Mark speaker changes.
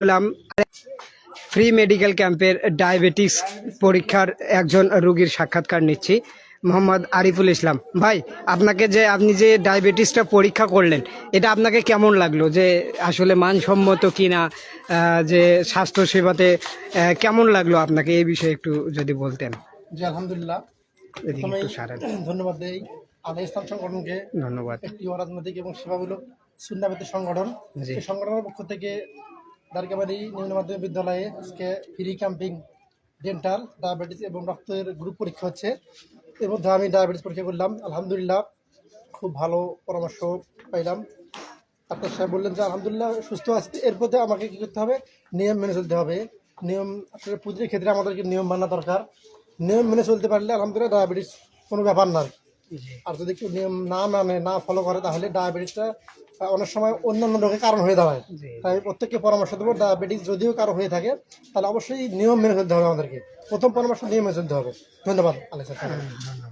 Speaker 1: হলাম free medical ক্যাম্পের diabetes পরীক্ষার একজন রোগীর সাক্ষাৎকার নিচ্ছি মোহাম্মদ আরিফুল ইসলাম। ভাই আপনাকে যে আপনি যে ডায়াবেটিসটা পরীক্ষা করলেন এটা আপনাকে কেমন লাগল? যে আসলে মানসম্মত কিনা আহ, যে স্বাস্থ্য সেবাতে কেমন লাগল আপনাকে? এই বিষয়ে একটু যদি বলতেন।
Speaker 2: জি আলহামদুলিল্লাহ। ধন্যবাদ দেই আল ইসলাম সংগঠনকে।
Speaker 1: ধন্যবাদ।
Speaker 2: একটি অরাজনৈতিক এবং সেবামূলক সংগঠন। সংগঠনের পক্ষ থেকে দারিকাবাড়ি নিম্ন মাধ্যমিক বিদ্যালয়ে আজকে ফ্রি ক্যাম্পিং ডেন্টাল ডায়াবেটিস এবং রক্তের গ্রুপ পরীক্ষা হচ্ছে। এর মধ্যে আমি ডায়াবেটিস পরীক্ষা করলাম। আলহামদুলিল্লাহ খুব ভালো পরামর্শ পাইলাম। ডাক্তার সাহেব বললেন যে আলহামদুলিল্লাহ সুস্থ আছে। এরপর আমাকে কী করতে হবে? নিয়ম মেনে চলতে হবে। নিয়ম আসলে প্রতিটি ক্ষেত্রে আমাদেরকে নিয়ম মানা দরকার? নিয়ম মেনে চলতে পারলে আলহামদুলিল্লাহ ডায়াবেটিস কোনো ব্যাপার না আর যদি কেউ নিয়ম না মানে না ফলো করে তাহলে ডায়াবেটিসটা অনেক সময় অন্যান্য রোগের কারণ হয়ে দাঁড়ায়। তাই প্রত্যেককে পরামর্শ দেবো। ডায়াবেটিস যদিও কারও হয়ে থাকে তাহলে অবশ্যই নিয়ম মেনে চলতে হবে আমাদেরকে। প্রথম পরামর্শ নিয়ম মেনে চলতে হবে। ধন্যবাদ আলিসা
Speaker 1: ধন্যবাদ।